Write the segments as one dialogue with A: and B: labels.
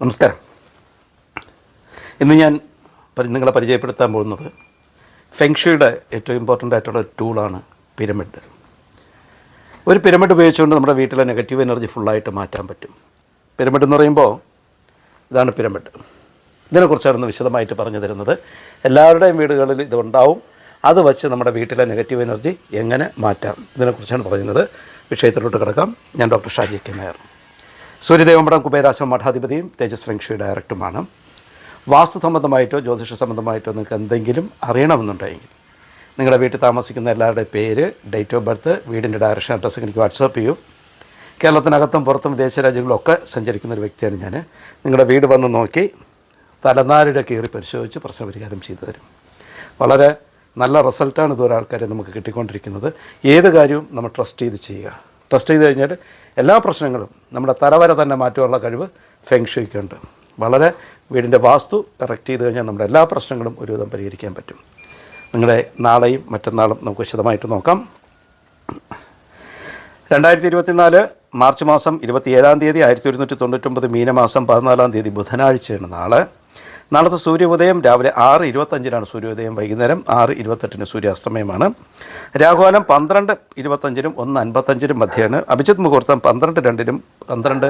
A: നമസ്കാരം. ഇന്ന് ഞാൻ നിങ്ങളെ പരിചയപ്പെടുത്താൻ പോകുന്നത് ഫെങ്ഷയുടെ ഏറ്റവും ഇമ്പോർട്ടന്റ് ആയിട്ടുള്ള ടൂളാണ് പിരമിഡ് ഒരു പിരമിഡ് ഉപയോഗിച്ചുകൊണ്ട് നമ്മുടെ വീട്ടിലെ നെഗറ്റീവ് എനർജി ഫുള്ളായിട്ട് മാറ്റാൻ പറ്റും. പിരമിഡ് എന്ന് പറയുമ്പോൾ ഇതാണ് പിരമിഡ് ഇതിനെക്കുറിച്ചാണ് ഇന്ന് വിശദമായിട്ട് പറഞ്ഞു തരുന്നത്. എല്ലാവരുടെയും വീടുകളിൽ ഇതുണ്ടാവും അത് വച്ച് നമ്മുടെ വീട്ടിലെ നെഗറ്റീവ് എനർജി എങ്ങനെ മാറ്റാം? ഇതിനെക്കുറിച്ചാണ് പറയുന്നത് വിഷയത്തിലോട്ട് കിടക്കാം. ഞാൻ ഡോക്ടർ ഷാജി കെ നായർ. സൂര്യദേവമ്പടം കുബേരാശ്രമ മഠാധിപതിയും തേജസ് ഫെങ്ഷി ഡയറക്ടറുമാണ് വാസ്തു സംബന്ധമായിട്ടോ ജ്യോതിഷ സംബന്ധമായിട്ടോ നിങ്ങൾക്ക് എന്തെങ്കിലും അറിയണമെന്നുണ്ടെങ്കിൽ നിങ്ങളുടെ വീട്ടിൽ താമസിക്കുന്ന എല്ലാവരുടെ പേര് ഡേറ്റ് ഓഫ് ബർത്ത് വീടിന്റെ ഡയറക്ഷൻ അഡ്രസ്സ് എനിക്ക് വാട്സാപ്പ് ചെയ്യൂ. കേരളത്തിനകത്തും പുറത്തും വിദേശ രാജ്യങ്ങളിലൊക്കെ സഞ്ചരിക്കുന്ന ഒരു വ്യക്തിയാണ് ഞാൻ. നിങ്ങളുടെ വീട് വന്ന് നോക്കി തലനാരിടെ കയറി പരിശോധിച്ച് പ്രശ്നപരിഹാരം ചെയ്തു തരും. വളരെ നല്ല റിസൾട്ടാണ് ഇതൊരാൾക്കാരെ നമുക്ക് കിട്ടിക്കൊണ്ടിരിക്കുന്നത്. ഏത് കാര്യവും നമ്മൾ ട്രസ്റ്റ് ചെയ്ത് ചെയ്യുക. ട്രസ്റ്റ് ചെയ്ത് കഴിഞ്ഞാൽ എല്ലാ പ്രശ്നങ്ങളും നമ്മുടെ തലവര തന്നെ മാറ്റാനുള്ള കഴിവ് ഫെങ്ഷുയ്ക്കുണ്ട് വളരെ വീടിന്റെ വാസ്തു കറക്റ്റ് ചെയ്ത് കഴിഞ്ഞാൽ നമ്മുടെ എല്ലാ പ്രശ്നങ്ങളും ഒരുവിധം പരിഹരിക്കാൻ പറ്റും. നിങ്ങളെ നാളെയും മറ്റന്നാളും നമുക്ക് വിശദമായിട്ട് നോക്കാം. രണ്ടായിരത്തി ഇരുപത്തിനാല് മാർച്ച് മാസം ഇരുപത്തിയേഴാം തീയതി ആയിരത്തി ഒരുന്നൂറ്റി തൊണ്ണൂറ്റൊമ്പത് മീനമാസം പതിനാലാം തീയതി ബുധനാഴ്ചയാണ് നാളെ. നാളത്തെ സൂര്യോദയം രാവിലെ ആറ് ഇരുപത്തഞ്ചിനാണ് സൂര്യോദയം വൈകുന്നേരം ആറ് ഇരുപത്തെട്ടിന് സൂര്യാസ്തമയമാണ്. രാഹുകാലം പന്ത്രണ്ട് ഇരുപത്തഞ്ചിനും ഒന്ന് അൻപത്തഞ്ചിനും മധ്യയാണ് അഭിജിത് മുഹൂർത്തം പന്ത്രണ്ട് രണ്ടിനും പന്ത്രണ്ട്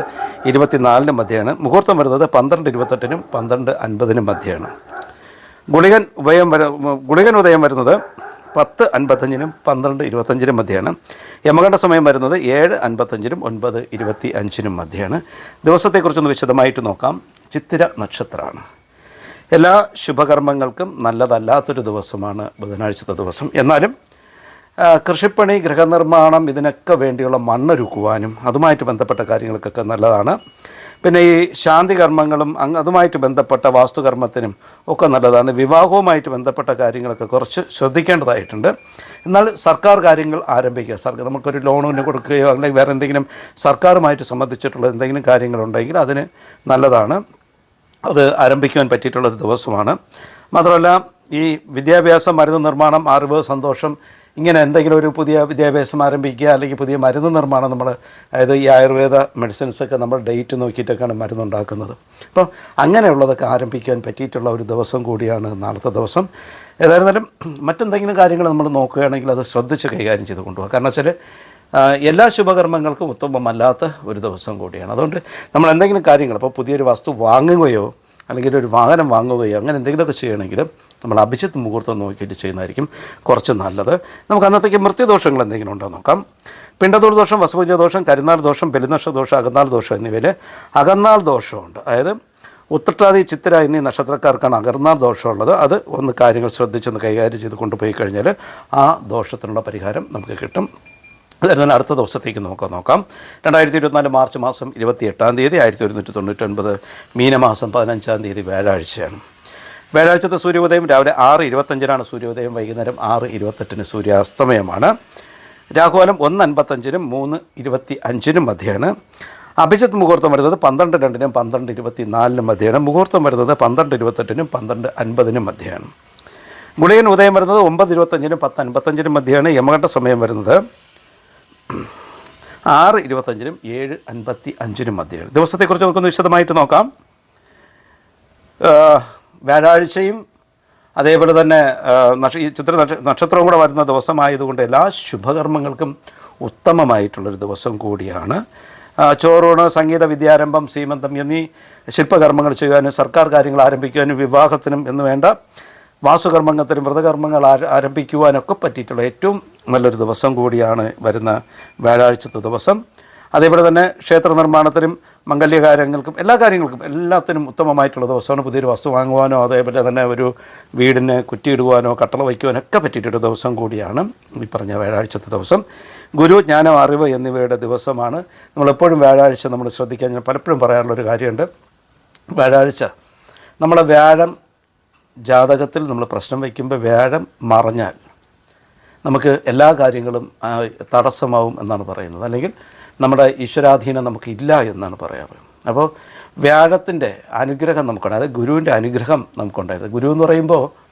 A: ഇരുപത്തിനാലിനും മധ്യയാണ് മുഹൂർത്തം വരുന്നത് പന്ത്രണ്ട് ഇരുപത്തെട്ടിനും പന്ത്രണ്ട് അൻപതിനും മധ്യയാണ് ഗുളികൻ ഉദയം വര ഗുളികൻ ഉദയം വരുന്നത് പത്ത് അൻപത്തഞ്ചിനും പന്ത്രണ്ട് ഇരുപത്തഞ്ചിനും മധ്യയാണ് യമകണ്ഠ സമയം വരുന്നത് ഏഴ് അൻപത്തഞ്ചിനും ഒൻപത് ഇരുപത്തി അഞ്ചിനും മധ്യയാണ് ദിവസത്തെക്കുറിച്ചൊന്ന് വിശദമായിട്ട് നോക്കാം. ചിത്തിര നക്ഷത്രമാണ്. എല്ലാ ശുഭകർമ്മങ്ങൾക്കും നല്ലതല്ലാത്തൊരു ദിവസമാണ് ബുധനാഴ്ചത്തെ ദിവസം. എന്നാലും കൃഷിപ്പണി ഗൃഹനിർമ്മാണം ഇതിനൊക്കെ വേണ്ടിയുള്ള മണ്ണൊരുക്കുവാനും അതുമായിട്ട് ബന്ധപ്പെട്ട കാര്യങ്ങൾക്കൊക്കെ നല്ലതാണ്. പിന്നെ ഈ ശാന്തി കർമ്മങ്ങളും അതുമായിട്ട് ബന്ധപ്പെട്ട വാസ്തുകർമ്മത്തിനും ഒക്കെ നല്ലതാണ്. വിവാഹവുമായിട്ട് ബന്ധപ്പെട്ട കാര്യങ്ങളൊക്കെ കുറച്ച് ശ്രദ്ധിക്കേണ്ടതായിട്ടുണ്ട്. എന്നാൽ സർക്കാർ കാര്യങ്ങൾ ആരംഭിക്കുക. സർക്കാർ നമുക്കൊരു ലോണിന് കൊടുക്കുകയോ അല്ലെങ്കിൽ വേറെ എന്തെങ്കിലും സർക്കാരുമായിട്ട് സംബന്ധിച്ചിട്ടുള്ള എന്തെങ്കിലും കാര്യങ്ങളുണ്ടെങ്കിൽ അതിന് നല്ലതാണ്. അത് ആരംഭിക്കുവാൻ പറ്റിയിട്ടുള്ളൊരു ദിവസമാണ്. മാത്രമല്ല ഈ വിദ്യാഭ്യാസം മരുന്ന് നിർമ്മാണം അറിവ് സന്തോഷം ഇങ്ങനെ എന്തെങ്കിലും ഒരു പുതിയ വിദ്യാഭ്യാസം ആരംഭിക്കുക അല്ലെങ്കിൽ പുതിയ മരുന്ന് നിർമ്മാണം നമ്മൾ അതായത് ഈ ആയുർവേദ മെഡിസിൻസൊക്കെ നമ്മൾ ഡേറ്റ് നോക്കിയിട്ടൊക്കെയാണ് മരുന്നുണ്ടാക്കുന്നത്. അപ്പം അങ്ങനെയുള്ളതൊക്കെ ആരംഭിക്കാൻ പറ്റിയിട്ടുള്ള ഒരു ദിവസം കൂടിയാണ് നാളത്തെ ദിവസം. ഏതായിരുന്നാലും മറ്റെന്തെങ്കിലും കാര്യങ്ങൾ നമ്മൾ നോക്കുകയാണെങ്കിൽ അത് ശ്രദ്ധിച്ച് കൈകാര്യം ചെയ്ത് കൊണ്ടുപോകുക കാരണം വെച്ചാൽ എല്ലാ ശുഭകർമ്മങ്ങൾക്കും ഉത്തമമല്ലാത്ത ഒരു ദിവസം കൂടിയാണ്. അതുകൊണ്ട് നമ്മൾ എന്തെങ്കിലും കാര്യങ്ങൾ ഇപ്പോൾ പുതിയൊരു വസ്തു വാങ്ങുകയോ അല്ലെങ്കിൽ ഒരു വാഹനം വാങ്ങുകയോ അങ്ങനെ എന്തെങ്കിലുമൊക്കെ ചെയ്യണമെങ്കിൽ നമ്മൾ അഭിജിത്ത് മുഹൂർത്തം നോക്കിയിട്ട് ചെയ്യുന്നതായിരിക്കും കുറച്ച് നല്ലത്. നമുക്ക് അന്നത്തേക്ക് മൃത്യുദോഷങ്ങൾ എന്തെങ്കിലും ഉണ്ടോ നോക്കാം. പിണ്ടതൂർ ദോഷം വസുപൂജ ദോഷം കരുനാൾ ദോഷം പെരുന്നക്ഷ ദോഷം അകന്നാൾ ദോഷം എന്നിവയിൽ അകന്നാൾ ദോഷമുണ്ട്. അതായത് ഉത്രട്ടാതി ചിത്തിര എന്നീ നക്ഷത്രക്കാർക്കാണ് അകർന്നാൾ ദോഷമുള്ളത്. അത് ഒന്ന് കാര്യങ്ങൾ ശ്രദ്ധിച്ചൊന്ന് കൈകാര്യം ചെയ്ത് കൊണ്ടുപോയി കഴിഞ്ഞാൽ ആ ദോഷത്തിനുള്ള പരിഹാരം നമുക്ക് കിട്ടും. അതായിരുന്നു അടുത്ത ദിവസത്തേക്ക് നമുക്ക് നോക്കാം. രണ്ടായിരത്തി ഇരുപത്തിനാല് മാർച്ച് മാസം ഇരുപത്തി എട്ടാം തീയതി ആയിരത്തി ഒരുന്നൂറ്റി തൊണ്ണൂറ്റൊൻപത് മീനമാസം പതിനഞ്ചാം തീയതി വ്യാഴാഴ്ചയാണ്. വ്യാഴാഴ്ചത്തെ സൂര്യോദയം രാവിലെ ആറ് ഇരുപത്തഞ്ചിനാണ് സൂര്യോദയം വൈകുന്നേരം ആറ് ഇരുപത്തെട്ടിന് സൂര്യാസ്തമയമാണ്. രാഹുകാലം ഒന്ന് അൻപത്തഞ്ചിനും മൂന്ന് ഇരുപത്തി അഞ്ചിനും മധ്യയാണ് അഭിജിത്ത് മുഹൂർത്തം വരുന്നത് പന്ത്രണ്ട് രണ്ടിനും പന്ത്രണ്ട് ഇരുപത്തി നാലിനും മധ്യയാണ് മുഹൂർത്തം വരുന്നത് പന്ത്രണ്ട് ഇരുപത്തെട്ടിനും പന്ത്രണ്ട് അൻപതിനും മധ്യയാണ് ഗുളികൻ ഉദയം വരുന്നത് ഒമ്പത് ഇരുപത്തഞ്ചിനും പത്ത് അൻപത്തഞ്ചിനും മധ്യയാണ് യമകണ്ഠ സമയം വരുന്നത് ആറ് ഇരുപത്തഞ്ചിനും ഏഴ് അൻപത്തി അഞ്ചിനും മധ്യേ ദിവസത്തെക്കുറിച്ച് നമുക്കൊന്ന് വിശദമായിട്ട് നോക്കാം. വ്യാഴാഴ്ചയും അതേപോലെ തന്നെ നക്ഷ ഈ ചിത്ര നക്ഷ നക്ഷത്രവും കൂടെ വരുന്ന ദിവസമായതുകൊണ്ട് എല്ലാ ശുഭകർമ്മങ്ങൾക്കും ഉത്തമമായിട്ടുള്ളൊരു ദിവസം കൂടിയാണ്. ചോറൂണ് സംഗീത വിദ്യാരംഭം സീമന്തം എന്നീ ശില്പകർമ്മങ്ങൾ ചെയ്യാനും സർക്കാർ കാര്യങ്ങൾ ആരംഭിക്കുവാനും വിവാഹത്തിനും എന്ന് വേണ്ട വാസുകർമ്മത്തിനും വ്രതകർമ്മങ്ങൾ ആര- ആരംഭിക്കുവാനൊക്കെ പറ്റിയിട്ടുള്ള ഏറ്റവും നല്ലൊരു ദിവസം കൂടിയാണ് വരുന്ന വ്യാഴാഴ്ചത്തെ ദിവസം. അതേപോലെ തന്നെ ക്ഷേത്ര നിർമ്മാണത്തിനും മംഗല്യകാര്യങ്ങൾക്കും എല്ലാ കാര്യങ്ങൾക്കും എല്ലാത്തിനും ഉത്തമമായിട്ടുള്ള ദിവസമാണ്. പുതിയൊരു വസ്തു വാങ്ങുവാനോ അതേപോലെ തന്നെ ഒരു വീടിന് കുറ്റിയിടുവാനോ കട്ടള വയ്ക്കുവാനോ ഒക്കെ പറ്റിയിട്ടൊരു ദിവസം കൂടിയാണ് ഈ പറഞ്ഞ വ്യാഴാഴ്ചത്തെ ദിവസം. ഗുരു ജ്ഞാനം അറിവ് എന്നിവയുടെ ദിവസമാണ്. നമ്മളെപ്പോഴും വ്യാഴാഴ്ച നമ്മൾ ശ്രദ്ധിക്കാൻ ഞാൻ പലപ്പോഴും പറയാറുള്ളൊരു കാര്യമുണ്ട്. വ്യാഴാഴ്ച നമ്മളെ വ്യാഴം ജാതകത്തിൽ നമ്മൾ പ്രശ്നം വയ്ക്കുമ്പോൾ വ്യാഴം മറഞ്ഞാൽ നമുക്ക് എല്ലാ കാര്യങ്ങളും തടസ്സമാവും എന്നാണ് പറയുന്നത്. അല്ലെങ്കിൽ നമ്മുടെ ഈശ്വരാധീനം നമുക്കില്ല എന്നാണ് പറയാറ്. അപ്പോൾ വ്യാഴത്തിന്റെ അനുഗ്രഹം നമുക്കുണ്ട്. അതായത് ഗുരുവിന്റെ അനുഗ്രഹം നമുക്കുണ്ടായിരുന്നു. ഗുരു എന്ന് പറയുമ്പോൾ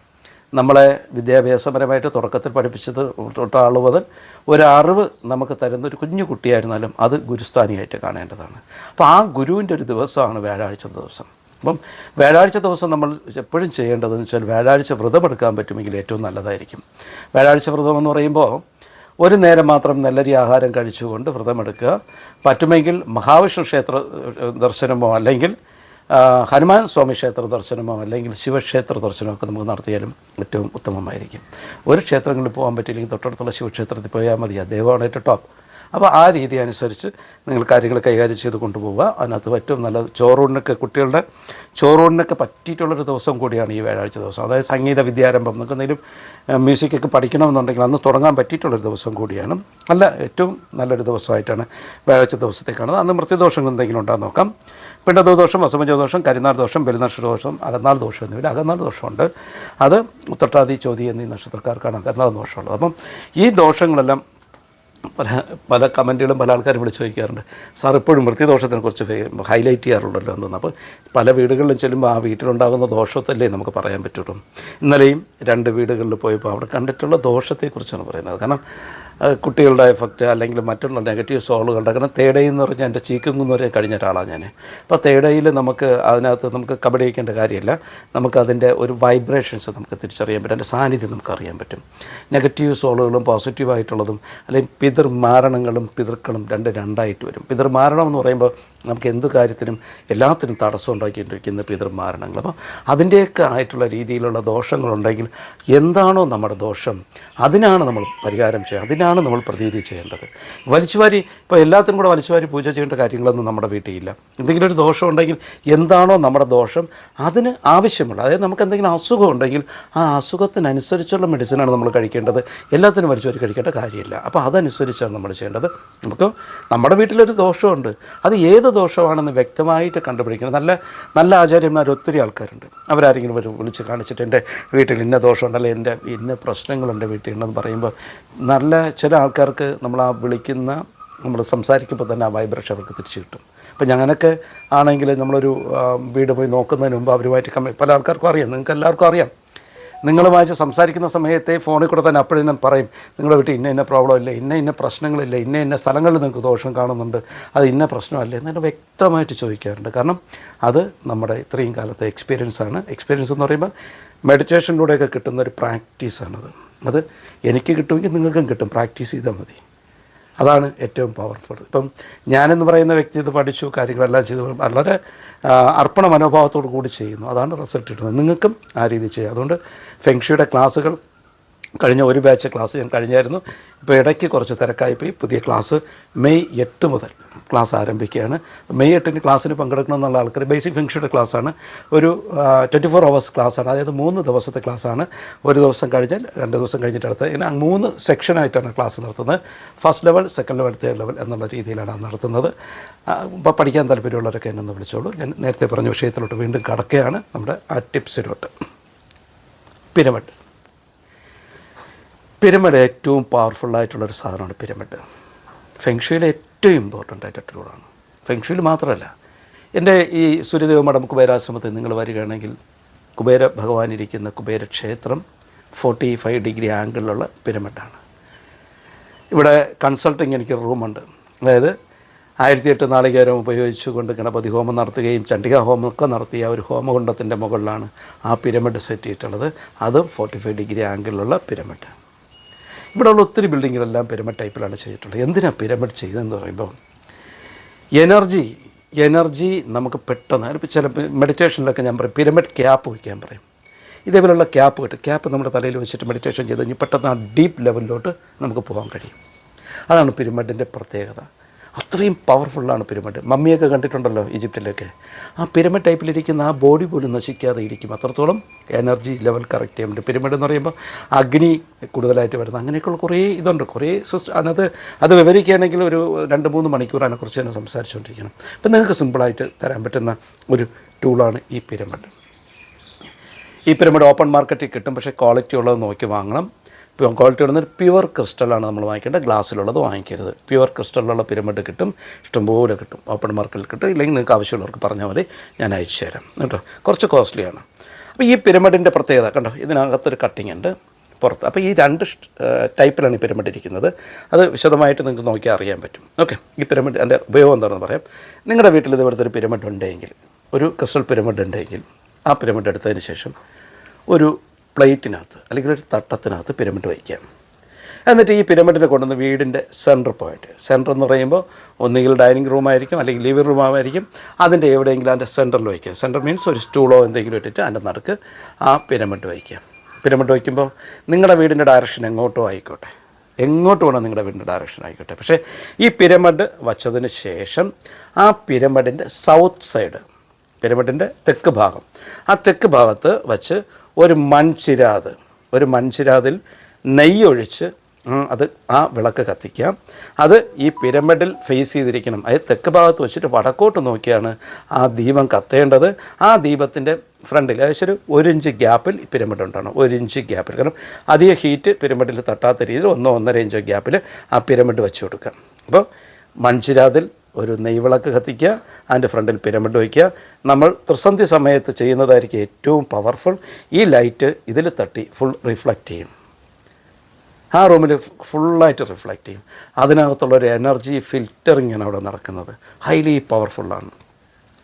A: നമ്മളെ വിദ്യാഭ്യാസപരമായിട്ട് തുടക്കത്തിൽ പഠിപ്പിച്ചത് തൊട്ട ആൾ മുതൽ ഒരറിവ് നമുക്ക് തരുന്ന ഒരു കുഞ്ഞു കുട്ടിയായിരുന്നാലും അത് ഗുരുസ്ഥാനിയായിട്ട് കാണേണ്ടതാണ്. അപ്പോൾ ആ ഗുരുവിന്റെ ഒരു ദിവസമാണ് വ്യാഴാഴ്ച ദിവസം. അപ്പം വ്യാഴാഴ്ച ദിവസം നമ്മൾ എപ്പോഴും ചെയ്യേണ്ടതെന്ന് വെച്ചാൽ വ്യാഴാഴ്ച വ്രതമെടുക്കാൻ പറ്റുമെങ്കിൽ ഏറ്റവും നല്ലതായിരിക്കും. വ്യാഴാഴ്ച വ്രതം എന്ന് പറയുമ്പോൾ ഒരു നേരം മാത്രം നെല്ലരി ആഹാരം കഴിച്ചുകൊണ്ട് വ്രതമെടുക്കുക. പറ്റുമെങ്കിൽ മഹാവിഷ്ണു ക്ഷേത്ര ദർശനമോ അല്ലെങ്കിൽ ഹനുമാൻ സ്വാമി ക്ഷേത്ര ദർശനമോ അല്ലെങ്കിൽ ശിവക്ഷേത്ര ദർശനമോ ഒക്കെ നമുക്ക് നടത്തിയാലും ഏറ്റവും ഉത്തമമായിരിക്കും. ഒരു ക്ഷേത്രങ്ങളിൽ പോകാൻ പറ്റിയില്ലെങ്കിൽ തൊട്ടടുത്തുള്ള ശിവക്ഷേത്രത്തിൽ പോയാൽ മതി. അദ്ദേഹമാണ് ഏറ്റവും ടോപ്പ് അപ്പോൾ ആ രീതി അനുസരിച്ച് നിങ്ങൾ കാര്യങ്ങൾ കൈകാര്യം ചെയ്ത് കൊണ്ടുപോവുക. അതിനകത്ത് ഏറ്റവും നല്ല ചോറൂണിനൊക്കെ കുട്ടികളുടെ ചോറൂണിനൊക്കെ പറ്റിയിട്ടുള്ളൊരു ദിവസം കൂടിയാണ് ഈ വ്യാഴാഴ്ച ദിവസം. അതായത് സംഗീത വിദ്യാരംഭം. നിങ്ങൾക്ക് എന്തെങ്കിലും മ്യൂസിക്കൊക്കെ പഠിക്കണമെന്നുണ്ടെങ്കിൽ അന്ന് തുടങ്ങാൻ പറ്റിയിട്ടുള്ളൊരു ദിവസം കൂടിയാണ്. നല്ല ഏറ്റവും നല്ലൊരു ദിവസമായിട്ടാണ് വ്യാഴാഴ്ച ദിവസത്തെ കാണുന്നത്. അന്ന് മൃത്യുദോഷങ്ങൾ എന്തെങ്കിലും ഉണ്ടാകാൻ നോക്കാം. പിണ്ടദോഷം വസമജദോഷം കരിനാൾ ദോഷം ബലിനക്ഷദോഷം അകന്നാൾ ദോഷം എന്നിവയിൽ അകന്നാൾ ദോഷമുണ്ട്. അത് ഉത്തട്ടാതി ചോതി എന്നീ നക്ഷത്രക്കാർക്കാണ് അകന്നാൾ ദോഷമുള്ളത്. അപ്പം ഈ ദോഷങ്ങളെല്ലാം പല പല കമന്റുകളും പല ആൾക്കാരും വിളിച്ച് ചോദിക്കാറുണ്ട്. സാർ ഇപ്പോഴും വൃത്തിദോഷത്തിനെ കുറിച്ച് ഹൈലൈറ്റ് ചെയ്യാറുണ്ടല്ലോ എന്ന് തോന്നുന്നു. അപ്പോൾ പല വീടുകളിലും ചെല്ലുമ്പോൾ ആ വീട്ടിലുണ്ടാകുന്ന ദോഷത്തല്ലേ നമുക്ക് പറയാൻ പറ്റുള്ളൂ ഇന്നലെയും രണ്ട് വീടുകളിൽ പോയപ്പോൾ അവിടെ കണ്ടിട്ടുള്ള ദോഷത്തെക്കുറിച്ചാണ് പറയുന്നത്. കാരണം കുട്ടികളുടെ എഫക്റ്റ് അല്ലെങ്കിൽ മറ്റുള്ള നെഗറ്റീവ് സോളുകളുടെ കാരണം തേടയിൽ എന്ന് പറഞ്ഞാൽ എന്റെ ചീക്കും എന്ന് പറയാൻ കഴിഞ്ഞ ഒരാളാണ് ഞാൻ അപ്പോൾ തേടയിൽ നമുക്ക് അതിനകത്ത് നമുക്ക് കബഡി വയ്ക്കേണ്ട കാര്യമില്ല. നമുക്ക് അതിന്റെ ഒരു വൈബ്രേഷൻസ് നമുക്ക് തിരിച്ചറിയാൻ പറ്റും. അതിന്റെ സാന്നിധ്യം നമുക്ക് അറിയാൻ പറ്റും. നെഗറ്റീവ് സോളുകളും പോസിറ്റീവായിട്ടുള്ളതും അല്ലെങ്കിൽ പിതൃമാരണങ്ങളും പിതൃക്കളും രണ്ട് രണ്ടായിട്ട് വരും. പിതൃമാരണം എന്ന് പറയുമ്പോൾ നമുക്ക് എന്ത് കാര്യത്തിനും എല്ലാത്തിനും തടസ്സം ഉണ്ടാക്കിയിട്ടിരിക്കുന്ന പിതൃമാരണങ്ങൾ. അപ്പോൾ അതിന്റെയൊക്കെ ആയിട്ടുള്ള രീതിയിലുള്ള ദോഷങ്ങളുണ്ടെങ്കിൽ എന്താണോ നമ്മുടെ ദോഷം അതിനാണ് നമ്മൾ പരിഹാരം ചെയ്യുക അതിനാണ് നമ്മൾ പ്രതിവിധി ചെയ്യേണ്ടത്. വലിച്ചുവാരി ഇപ്പോൾ എല്ലാത്തിനും കൂടെ വലിച്ചുവാരി പൂജ ചെയ്യേണ്ട കാര്യങ്ങളൊന്നും നമ്മുടെ വീട്ടിലില്ല എന്തെങ്കിലും ഒരു ദോഷം ഉണ്ടെങ്കിൽ എന്താണോ നമ്മുടെ ദോഷം അതിന് ആവശ്യമുള്ള അതായത് നമുക്ക് എന്തെങ്കിലും അസുഖം ഉണ്ടെങ്കിൽ ആ അസുഖത്തിനനുസരിച്ചുള്ള മെഡിസിനാണ് നമ്മൾ കഴിക്കേണ്ടത്. എല്ലാത്തിനും വലിച്ചുവാരി കഴിക്കേണ്ട കാര്യമില്ല. അപ്പോൾ അതനുസരിച്ചാണ് നമ്മൾ ചെയ്യേണ്ടത്. നമുക്ക് നമ്മുടെ വീട്ടിലൊരു ദോഷമുണ്ട്. അത് ഏത് ദോഷമാണെന്ന് വ്യക്തമായിട്ട് കണ്ടുപിടിക്കണം. നല്ല നല്ല ആചാര്യന്മാർ ഒത്തിരി ആൾക്കാരുണ്ട്. അവരാരെങ്കിലും ഒരു വിളിച്ച് കാണിച്ചിട്ട് എന്റെ വീട്ടിൽ ഇന്ന ദോഷമുണ്ടല്ലേ എന്റെ ഇന്ന പ്രശ്നങ്ങളുണ്ട് വീട്ടിൽ ഉണ്ടെന്ന് പറയുമ്പോൾ നല്ല ചില ആൾക്കാർക്ക് നമ്മൾ ആ വിളിക്കുന്ന നമ്മൾ സംസാരിക്കുമ്പോൾ തന്നെ ആ വൈബ്രേഷൻ അവർക്ക് തിരിച്ചു കിട്ടും. അപ്പം ഞങ്ങനൊക്കെ ആണെങ്കിൽ നമ്മളൊരു വീട് പോയി നോക്കുന്നതിന് മുമ്പ് അവരുമായിട്ട് കമ്മി പല ആൾക്കാർക്കും അറിയാം നിങ്ങൾക്ക് എല്ലാവർക്കും അറിയാം. നിങ്ങളുമായിട്ട് സംസാരിക്കുന്ന സമയത്തെ ഫോണിൽ കൂടെ തന്നെ അപ്പോഴും ഞാൻ പറയും നിങ്ങളുടെ വീട്ടിൽ ഇന്ന ഇന്ന പ്രോബ്ലം ഇല്ല ഇന്ന ഇന്ന പ്രശ്നങ്ങളില്ല ഇന്ന ഇന്ന സ്ഥലങ്ങളിൽ നിങ്ങൾക്ക് ദോഷം കാണുന്നുണ്ട് അത് ഇന്ന പ്രശ്നമല്ല എന്നെ വ്യക്തമായിട്ട് ചോദിക്കാറുണ്ട്. കാരണം അത് നമ്മുടെ ഇത്രയും കാലത്തെ എക്സ്പീരിയൻസ് ആണ്. എക്സ്പീരിയൻസ് എന്ന് പറയുമ്പോൾ മെഡിറ്റേഷനിലൂടെയൊക്കെ കിട്ടുന്ന ഒരു പ്രാക്ടീസാണത്. അത് എനിക്ക് കിട്ടുമെങ്കിൽ നിങ്ങൾക്കും കിട്ടും. പ്രാക്ടീസ് ചെയ്താൽ മതി. അതാണ് ഏറ്റവും പവർഫുൾ ഇപ്പം ഞാനെന്ന് പറയുന്ന വ്യക്തി ഇത് പഠിച്ചു കാര്യങ്ങളെല്ലാം ചെയ്തു വളരെ അർപ്പണ മനോഭാവത്തോടു കൂടി ചെയ്യുന്നു. അതാണ് റിസൾട്ട് കിട്ടുന്നത്. നിങ്ങൾക്കും ആ രീതി ചെയ്യാം. അതുകൊണ്ട് ഫെങ്ഷിയുടെ ക്ലാസ്സുകൾ കഴിഞ്ഞ ഒരു ബാച്ച് ക്ലാസ് ഞാൻ കഴിഞ്ഞായിരുന്നു. ഇപ്പോൾ ഇടയ്ക്ക് കുറച്ച് തിരക്കായി പോയി. പുതിയ ക്ലാസ് മെയ് എട്ട് മുതൽ ക്ലാസ് ആരംഭിക്കുകയാണ്. മെയ് എട്ടിന് ക്ലാസ്സിന് പങ്കെടുക്കണം എന്നുള്ള ആൾക്കാർ ബേസിക് ഫംഗ്ഷന്റെ ക്ലാസ്സാണ്. ഒരു ട്വന്റി ഫോർ അവേഴ്സ് ക്ലാസ്സാണ്. അതായത് മൂന്ന് ദിവസത്തെ ക്ലാസ്സാണ്. ഒരു ദിവസം കഴിഞ്ഞാൽ രണ്ട് ദിവസം കഴിഞ്ഞിട്ട് അടുത്ത് ഇങ്ങനെ മൂന്ന് സെക്ഷനായിട്ടാണ് ക്ലാസ് നടത്തുന്നത്. First level second level third level എന്നുള്ള രീതിയിലാണ് നടത്തുന്നത്. അപ്പോൾ പഠിക്കാൻ താല്പര്യമുള്ളവരൊക്കെ എന്നെ ഒന്ന് വിളിച്ചോളൂ. ഞാൻ നേരത്തെ പറഞ്ഞ വിഷയത്തിലോട്ട് വീണ്ടും കടക്കുകയാണ്. നമ്മുടെ ആ ടിപ്സിലോട്ട് പിരമിഡ് പിരമിഡ് ഏറ്റവും പവർഫുള്ളായിട്ടുള്ളൊരു സാധനമാണ് പിരമിഡ്. ഫെങ്ഷുയിലെ ഏറ്റവും ഇമ്പോർട്ടന്റ് ആയിട്ട് ടൂളാണ് ഫെങ്ഷുയിൽ മാത്രമല്ല എന്റെ ഈ സൂര്യദേവ മഠം കുബേരാശ്രമത്തിൽ നിങ്ങൾ വരികയാണെങ്കിൽ കുബേര ഭഗവാൻ ഇരിക്കുന്ന കുബേര ക്ഷേത്രം ഫോർട്ടി ഫൈവ് ഡിഗ്രി ആംഗിളിലുള്ള പിരമിഡാണ്. ഇവിടെ കൺസൾട്ടിങ് എനിക്ക് റൂമുണ്ട്. അതായത് ആയിരത്തി എട്ട് നാളികേരം ഉപയോഗിച്ചുകൊണ്ട് ഗണപതി ഹോമം നടത്തുകയും ചണ്ഡിക ഹോമം ഒക്കെ നടത്തിയ ഒരു ഹോമകുണ്ടത്തിന്റെ മുകളിലാണ് ആ പിരമിഡ് സെറ്റ് ചെയ്തിട്ടുള്ളത്. അതും ഫോർട്ടി ഫൈവ് ഡിഗ്രി ആംഗിളിലുള്ള പിരമിഡ്. ഇവിടെയുള്ള ഒത്തിരി ബിൽഡിങ്ങുകളെല്ലാം പിരമിഡ് ടൈപ്പിലാണ് ചെയ്തിട്ടുള്ളത്. എന്തിനാണ് പിരമിഡ് ചെയ്തതെന്ന് പറയുമ്പോൾ എനർജി എനർജി നമുക്ക് പെട്ടെന്ന് അതിപ്പോൾ ചില മെഡിറ്റേഷനിലൊക്കെ ഞാൻ പറയും പിരമിഡ് ക്യാപ്പ് വയ്ക്കാൻ പറയും. ഇതേപോലെയുള്ള ക്യാപ്പ് കിട്ടും. ക്യാപ്പ് നമ്മുടെ തലയിൽ വെച്ചിട്ട് മെഡിറ്റേഷൻ ചെയ്ത് കഴിഞ്ഞ് പെട്ടെന്ന് ആ ഡീപ്പ് ലെവലിലോട്ട് നമുക്ക് പോകാൻ കഴിയും. അതാണ് പിരമിഡിന്റെ പ്രത്യേകത. അത്രയും പവർഫുള്ളാണ് പിരമിഡ് മമ്മിയൊക്കെ കണ്ടിട്ടുണ്ടല്ലോ ഈജിപ്തിലൊക്കെ. ആ പിരമിഡ് ടൈപ്പിലിരിക്കുന്ന ആ ബോഡി പോലും നശിക്കാതെ ഇരിക്കും. അത്രത്തോളം എനർജി ലെവൽ കറക്റ്റ് ചെയ്യുന്നുണ്ട്. പിരമിഡ് എന്ന് പറയുമ്പോൾ അഗ്നി കൂടുതലായിട്ട് വരുന്നത്. അങ്ങനെയൊക്കെയുള്ള കുറേ ഇതുണ്ട്. കുറേ സിസ്റ്റം അതിനകത്ത് അത് വിവരിക്കുകയാണെങ്കിൽ ഒരു രണ്ട് മൂന്ന് മണിക്കൂർ അതിനെക്കുറിച്ച് തന്നെ സംസാരിച്ചുകൊണ്ടിരിക്കണം. അപ്പം നിങ്ങൾക്ക് സിമ്പിളായിട്ട് തരാൻ പറ്റുന്ന ഒരു ടൂളാണ് ഈ പിരമിഡ് ഈ പിരമിഡ് ഓപ്പൺ മാർക്കറ്റിൽ കിട്ടും. പക്ഷേ ക്വാളിറ്റി ഉള്ളത് നോക്കി വാങ്ങണം. ക്വാളിറ്റി വരുന്നത് പ്യുവർ ക്രിസ്റ്റലാണ് നമ്മൾ വാങ്ങിക്കേണ്ടത്. ഗ്ലാസ്സിലുള്ളത് വാങ്ങിക്കരുത്. പ്യുവർ ക്രിസ്റ്റലിലുള്ള പിരമിഡ് കിട്ടും. ഇഷ്ടംപോലെ കിട്ടും. ഓപ്പൺ മാർക്കറ്റിൽ കിട്ടും. ഇല്ലെങ്കിൽ നിങ്ങൾക്ക് ആവശ്യമുള്ളവർക്ക് പറഞ്ഞാൽ മതി. ഞാൻ അയച്ചു തരാം. കേട്ടോ? കുറച്ച് കോസ്റ്റ്ലിയാണ് അപ്പോൾ ഈ പിരമിഡിന്റെ പ്രത്യേകത കണ്ടോ? ഇതിനകത്തൊരു കട്ടിങ് ഉണ്ട്. പുറത്ത്. അപ്പോൾ ഈ രണ്ട് ടൈപ്പിലാണ് ഈ പിരമിഡ് ഇരിക്കുന്നത്. അത് വിശദമായിട്ട് നിങ്ങൾക്ക് നോക്കിയാൽ അറിയാൻ പറ്റും. ഓക്കെ ഈ പിരമിഡ് എന്റെ ഉപയോഗം എന്താണെന്ന് പറയാം. നിങ്ങളുടെ വീട്ടിൽ ഇതുപോലത്തെ ഒരു പിരമിഡ് ഉണ്ടെങ്കിൽ ഒരു ക്രിസ്റ്റൽ പിരമിഡ് ഉണ്ടെങ്കിൽ ആ പിരമിഡ് എടുത്തതിന് ശേഷം ഒരു പ്ലേറ്റിനകത്ത് അല്ലെങ്കിൽ ഒരു തട്ടത്തിനകത്ത് പിരമിഡ് വയ്ക്കാം. എന്നിട്ട് ഈ പിരമിഡിനെ കൊണ്ടുവന്ന് വീടിന്റെ സെന്റർ പോയിന്റ് സെന്റർ എന്ന് പറയുമ്പോൾ ഒന്നുകിൽ ഡൈനിങ് റൂമായിരിക്കും അല്ലെങ്കിൽ ലിവിംഗ് റൂം ആയിരിക്കും അതിന്റെ എവിടെയെങ്കിലും അതിന്റെ സെന്ററിൽ വയ്ക്കാം. സെന്റർ മീൻസ് ഒരു സ്റ്റൂളോ എന്തെങ്കിലും ഇട്ടിട്ട് അതിന്റെ നടുക്ക് ആ പിരമിഡ് വയ്ക്കാം. പിരമിഡ് വയ്ക്കുമ്പോൾ നിങ്ങളുടെ വീടിന്റെ ഡയറക്ഷൻ എങ്ങോട്ടോ ആയിക്കോട്ടെ. എങ്ങോട്ട് വേണം നിങ്ങളുടെ വീടിന്റെ ഡയറക്ഷൻ ആയിക്കോട്ടെ. പക്ഷേ ഈ പിരമിഡ് വച്ചതിന് ശേഷം ആ പിരമിഡിന്റെ സൗത്ത് സൈഡ് പിരമിഡിന്റെ തെക്ക് ഭാഗം. ആ തെക്ക് ഭാഗത്ത് വച്ച് ഒരു മൺചിരാത്. ഒരു മൺചിരാതിൽ നെയ്യൊഴിച്ച് അത് ആ വിളക്ക് കത്തിക്കാം. അത് ഈ പിരമിഡിൽ ഫേസ് ചെയ്തിരിക്കണം. അതായത് തെക്ക് ഭാഗത്ത് വെച്ചിട്ട് വടക്കോട്ട് നോക്കിയാണ് ആ ദീപം കത്തേണ്ടത്. ആ ദീപത്തിന്റെ ഫ്രണ്ടിൽ ഏകദേശം ഒരു ഒരു ഇഞ്ച് ഗ്യാപ്പിൽ പിരമിഡ് ഉണ്ടാണ് ഒരു ഇഞ്ച് ഗ്യാപ്പിൽ കാരണം അധിക ഹീറ്റ് പിരമിഡിൽ തട്ടാത്ത രീതിയിൽ ഒന്നോ ഒന്നര ഇഞ്ചോ ഗ്യാപ്പിൽ ആ പിരമിഡ് വെച്ച് കൊടുക്കാം അപ്പോൾ മൺചിരാതിൽ ഒരു നെയ്വിളക്ക് കത്തിക്കുക അതിന്റെ ഫ്രണ്ടിൽ പിരമിഡ് വയ്ക്കുക. നമ്മൾ ത്രിസന്ധി സമയത്ത് ചെയ്യുന്നതായിരിക്കും ഏറ്റവും പവർഫുൾ ഈ ലൈറ്റ് ഇതിൽ തട്ടി ഫുൾ റിഫ്ലക്റ്റ് ചെയ്യും. ആ റൂമിൽ ഫുള്ളായിട്ട് റിഫ്ലക്റ്റ് ചെയ്യും. അതിനകത്തുള്ളൊരു എനർജി ഫിൽറ്ററിങ്ങാണ് അവിടെ നടക്കുന്നത്. ഹൈലി പവർഫുള്ളാണ്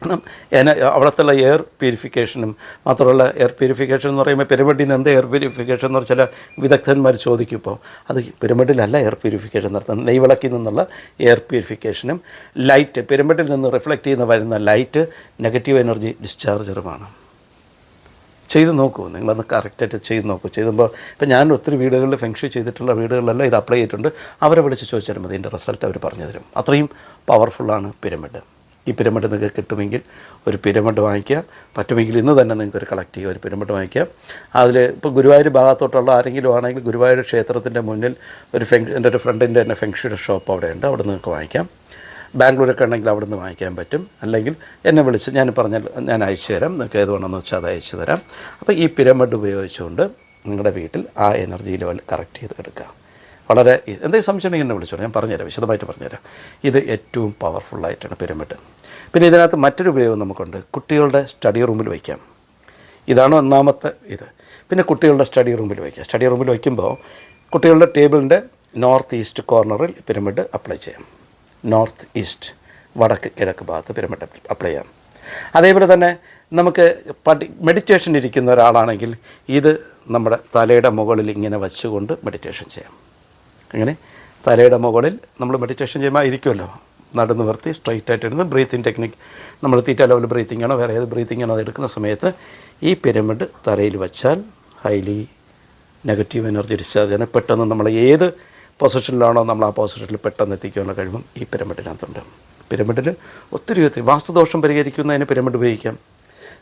A: അവിടത്തുള്ള എയർ പ്യൂരിഫിക്കേഷനും മാത്രമല്ല എയർ പ്യൂരിഫിക്കേഷൻ എന്ന് പറയുമ്പോൾ പെരുമണ്ടിന് എന്ത് എയർ പ്യൂരിഫിക്കേഷൻ എന്ന് ചില വിദഗ്ധന്മാർ ചോദിക്കും ഇപ്പോൾ അത് പെരുമണ്ടിലല്ല എയർ പ്യൂരിഫിക്കേഷൻ നടത്തുന്നത്. നെയ്വിളക്കിൽ നിന്നുള്ള എയർ പ്യൂരിഫിക്കേഷനും ലൈറ്റ് പെരുമണ്ടിൽ നിന്ന് റിഫ്ലക്റ്റ് ചെയ്യുന്ന വരുന്ന ലൈറ്റ് നെഗറ്റീവ് എനർജി ഡിസ്ചാർജറുമാണ് ചെയ്ത് നോക്കൂ. നിങ്ങളത് കറക്റ്റായിട്ട് ചെയ്ത് നോക്കൂ. ചെയ്യുമ്പോൾ ഇപ്പം ഞാൻ ഒത്തിരി വീടുകളിൽ ഫെങ്ഷി ചെയ്തിട്ടുള്ള വീടുകളിലെല്ലാം ഇത് അപ്ലൈ ചെയ്തിട്ടുണ്ട്. അവരെ വിളിച്ച് ചോദിച്ചാൽ മതി. ഇതിന്റെ റിസൾട്ട് അവർ പറഞ്ഞു തരും. അത്രയും പവർഫുള്ളാണ് പിരമിഡ്. ഈ പിരമിഡ് നിങ്ങൾക്ക് കിട്ടുമെങ്കിൽ ഒരു പിരമിഡ് വാങ്ങിക്കുക. പറ്റുമെങ്കിൽ ഇന്ന് തന്നെ നിങ്ങൾക്ക് ഒരു കളക്ട് ചെയ്യുക ഒരു പിരമിഡ് വാങ്ങിക്കുക. അതിൽ ഇപ്പോൾ ഗുരുവായൂർ ഭാഗത്തോട്ടുള്ള ആരെങ്കിലും ആണെങ്കിൽ ഗുരുവായൂർ ക്ഷേത്രത്തിന്റെ മുന്നിൽ ഒരു ഫെങ് എന്റെ ഒരു ഫ്രണ്ടിന്റെ തന്നെ ഫെങ്ഷിയുടെ ഷോപ്പ് അവിടെ ഉണ്ട് അവിടെ നിങ്ങൾക്ക് വാങ്ങിക്കാം. ബാംഗ്ലൂരൊക്കെ ഉണ്ടെങ്കിൽ അവിടെ നിന്ന് വാങ്ങിക്കാൻ പറ്റും. അല്ലെങ്കിൽ എന്നെ വിളിച്ച് ഞാൻ പറഞ്ഞാൽ ഞാൻ അയച്ചു തരാം. നിങ്ങൾക്ക് ഏത് വേണമെന്ന് വെച്ചാൽ അത് അയച്ചു തരാം. അപ്പോൾ ഈ പിരമിഡ് ഉപയോഗിച്ചുകൊണ്ട് നിങ്ങളുടെ വീട്ടിൽ ആ എനർജി ലെവൽ കറക്റ്റ് ചെയ്ത് എടുക്കുക വളരെ എന്തെങ്കിലും സംശയം എന്നെ വിളിച്ചോളൂ ഞാൻ പറഞ്ഞുതരാം വിശദമായിട്ട് പറഞ്ഞുതരാം. ഇത് ഏറ്റവും പവർഫുള്ളായിട്ടാണ് പിരമിഡ്. പിന്നെ ഇതിനകത്ത് മറ്റൊരു ഉപയോഗം നമുക്കുണ്ട്. കുട്ടികളുടെ സ്റ്റഡി റൂമിൽ വയ്ക്കാം. ഇതാണ് ഒന്നാമത്തെ ഇത്. പിന്നെ കുട്ടികളുടെ സ്റ്റഡി റൂമിൽ വയ്ക്കുക സ്റ്റഡി റൂമിൽ വയ്ക്കുമ്പോൾ കുട്ടികളുടെ ടേബിളിന്റെ നോർത്ത് ഈസ്റ്റ് കോർണറിൽ പിരമിഡ് അപ്ലൈ ചെയ്യാം. നോർത്ത് ഈസ്റ്റ് വടക്ക് കിഴക്ക് ഭാഗത്ത് പിരമിഡ് അപ്ലൈ ചെയ്യാം. അതേപോലെ തന്നെ നമുക്ക് പഠി മെഡിറ്റേഷൻ ഇരിക്കുന്ന ഒരാളാണെങ്കിൽ ഇത് നമ്മുടെ തലയുടെ മുകളിൽ ഇങ്ങനെ വച്ചുകൊണ്ട് മെഡിറ്റേഷൻ ചെയ്യാം. അങ്ങനെ തലയുടെ മുകളിൽ നമ്മൾ മെഡിറ്റേഷൻ ചെയ്യുമ്പോൾ ഇരിക്കുമല്ലോ നടന്ന് നിർത്തി സ്ട്രൈറ്റ് ആയിട്ട് ഇരുന്ന് ബ്രീത്തിങ് ടെക്നിക്ക് നമ്മൾ തീറ്റ ലെവൽ ബ്രീത്തിങ് ആണോ വേറെ ഏത് ബ്രീത്തിങ് ആണോ അത് എടുക്കുന്ന സമയത്ത് ഈ പിരമിഡ് തലയിൽ വച്ചാൽ ഹൈലി നെഗറ്റീവ് എനർജി ഡിസ്ചാർജ് ആണ്. പെട്ടെന്ന് നമ്മൾ ഏത് പൊസിഷനിലാണോ നമ്മൾ ആ പൊസിഷനിൽ പെട്ടെന്ന് എത്തിക്കാനുള്ള കഴിവും ഈ പിരമിഡിനകത്തുണ്ട് പിരമിഡിൽ ഒത്തിരി ഒത്തിരി വാസ്തുദോഷം പരിഹരിക്കുന്നതിന് പിരമിഡ് ഉപയോഗിക്കാം.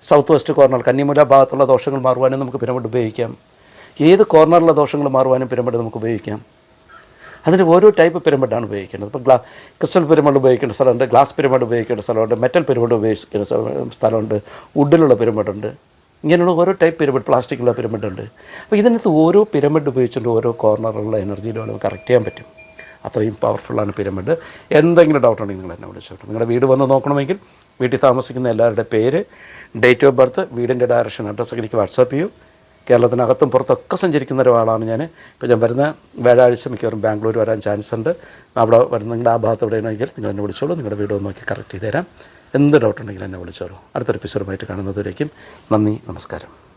A: സൗത്ത് വെസ്റ്റ് കോർണർ കന്നിമൂല ഭാഗത്തുള്ള ദോഷങ്ങൾ മാറുവാനും നമുക്ക് പിരമിഡ് ഉപയോഗിക്കാം. ഏത് കോർണറിലെ ദോഷങ്ങൾ മാറുവാനും പിരമിഡ് നമുക്ക് ഉപയോഗിക്കാം. അതിന് ഓരോ ടൈപ്പ് പിരമിഡാണ് ഉപയോഗിക്കേണ്ടത് ഇപ്പോൾ ഗ്ലാ ക്രിസ്റ്റൽ പിരമിഡ് ഉപയോഗിക്കേണ്ട സ്ഥലമുണ്ട് ഗ്ലാസ് പിരമിഡ് ഉപയോഗിക്കേണ്ട സ്ഥലമുണ്ട് മെറ്റൽ പിരമിഡ് ഉപയോഗിക്കുന്ന സ്ഥ- സ്ഥലമുണ്ട് വുഡിലുള്ള പിരമിഡുണ്ട് ഇങ്ങനെയുള്ള ഓരോ ടൈപ്പ് പിരമിഡ് പ്ലാസ്റ്റിക്കുള്ള പിരമിഡ് ഉണ്ട്. അപ്പോൾ ഇതിനകത്ത് ഓരോ പിരമിഡ് ഉപയോഗിച്ചുകൊണ്ട് ഓരോ കോർണറുള്ള എനർജി നമുക്ക് കറക്റ്റ് ചെയ്യാൻ പറ്റും. അത്രയും പവർഫുള്ളാണ് പിരമിഡ് എന്തെങ്കിലും ഡൗട്ട് ഉണ്ടെങ്കിൽ നിങ്ങൾ എന്നെ വിളിച്ചോട്ടെ നിങ്ങളുടെ വീട് വന്ന് നോക്കണമെങ്കിൽ വീട്ടിൽ താമസിക്കുന്ന എല്ലാവരുടെ പേര് ഡേറ്റ് ഓഫ് ബർത്ത് വീടിന്റെ ഡയറക്ഷൻ അഡ്രസ്സൊക്കെ എനിക്ക് വാട്സാപ്പ് ചെയ്യൂ. കേരളത്തിനകത്തും പുറത്തൊക്കെ സഞ്ചരിക്കുന്ന ഒരാളാണ് ഞാൻ. ഇപ്പോൾ ഞാൻ വരുന്ന വ്യാഴാഴ്ച മിക്കവാറും ബാംഗ്ലൂർ വരാൻ ചാൻസ് ഉണ്ട്. അവിടെ വരുന്ന നിങ്ങളുടെ ആ ഭാഗത്ത് എവിടെയാണെങ്കിൽ നിങ്ങൾ എന്നെ വിളിച്ചോളൂ. നിങ്ങളുടെ വീഡിയോ നോക്കി കറക്റ്റ് ചെയ്ത് തരാം എന്ത് ഡൗട്ട് ഉണ്ടെങ്കിലും എന്നെ വിളിച്ചോളൂ. അടുത്തൊരു എപ്പിസോഡുമായിട്ട് കാണുന്നതുവരേക്കും നന്ദി നമസ്കാരം.